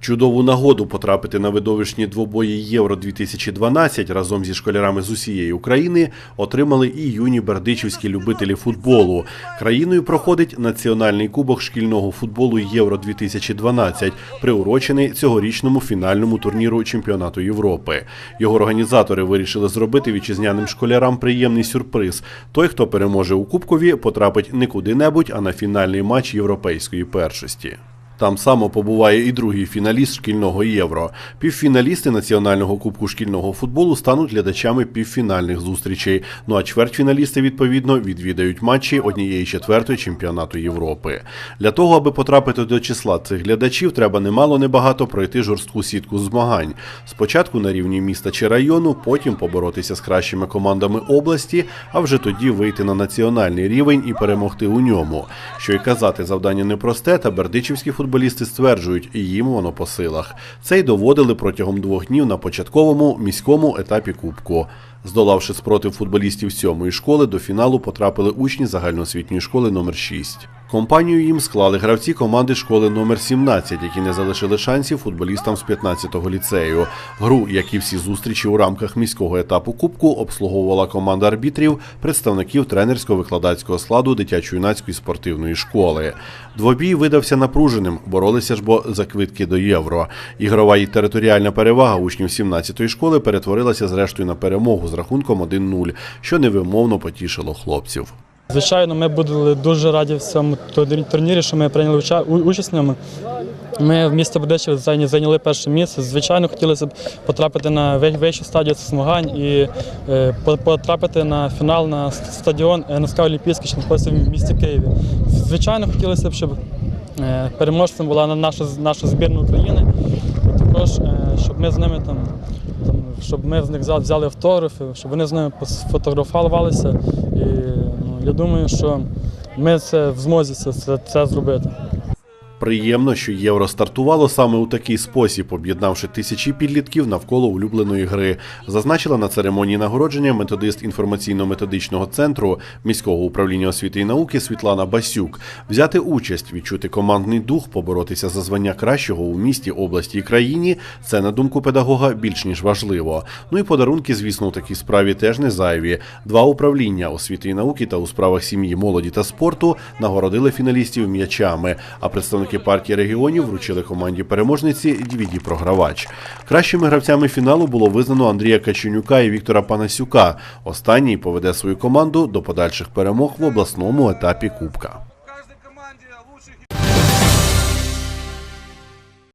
Чудову нагоду потрапити на видовищні двобої Євро 2012 разом зі школярами з усієї України отримали і юні бердичівські любителі футболу. Країною проходить національний кубок шкільного футболу Євро 2012, приурочений цьогорічному фінальному турніру чемпіонату Європи. Його організатори вирішили зробити вітчизняним школярам приємний сюрприз. Той, хто переможе у кубкові, потрапить не куди-небудь, а на фінальний матч європейської першості. Там само побуває і другий фіналіст шкільного євро. Півфіналісти національного кубку шкільного футболу стануть глядачами півфінальних зустрічей. Ну а чвертьфіналісти відповідно відвідають матчі однієї четвертої чемпіонату Європи. Для того, аби потрапити до числа цих глядачів, треба немало небагато пройти жорстку сітку змагань. Спочатку на рівні міста чи району, потім поборотися з кращими командами області, а вже тоді вийти на національний рівень і перемогти у ньому. Що й казати, завдання непросте, та бердичівські футболісти стверджують, і їм воно по силах. Це й доводили протягом двох днів на початковому міському етапі кубку. Здолавши спротив футболістів сьомої школи, до фіналу потрапили учні загальноосвітньої школи номер 6. Компанію їм склали гравці команди школи номер 17, які не залишили шансів футболістам з 15-го ліцею. Гру, як і всі зустрічі у рамках міського етапу кубку, обслуговувала команда арбітрів, представників тренерсько-викладацького складу дитячо-юнацької спортивної школи. Двобій видався напруженим, боролися ж бо за квитки до євро. Ігрова і територіальна перевага учнів 17-ї школи перетворилася зрештою на перемогу з рахунком 1-0, що невимовно потішило хлопців. Звичайно, ми були дуже раді в цьому турнірі, що ми прийняли участь в ньому. Ми в місті Бердичів зайняли перше місце. Звичайно, хотілося б потрапити на вищу стадію змагань і е, потрапити на фінал на стадіон НСК Олімпійський, що знаходиться в місті Києві. Звичайно, хотілося б, щоб е, переможцем була на- наша, наша збірна України. Також, е, щоб ми з ними там, щоб ми з них взяли, автографи, щоб вони з ними ну, я думаю, що ми це в змозі це, це, це зробити. Приємно, що євро стартувало саме у такий спосіб, об'єднавши тисячі підлітків навколо улюбленої гри. Зазначила на церемонії нагородження методист інформаційно-методичного центру міського управління освіти і науки Світлана Басюк. Взяти участь, відчути командний дух, поборотися за звання кращого у місті, області і країні. Це на думку педагога більш ніж важливо. Ну і подарунки, звісно, у такій справі теж не зайві. Два управління освіти і науки та у справах сім'ї, молоді та спорту нагородили фіналістів м'ячами. А представники партії регіонів вручили команді переможниці dvd програвач Кращими гравцями фіналу було визнано Андрія Каченюка і Віктора Панасюка. Останній поведе свою команду до подальших перемог в обласному етапі Кубка.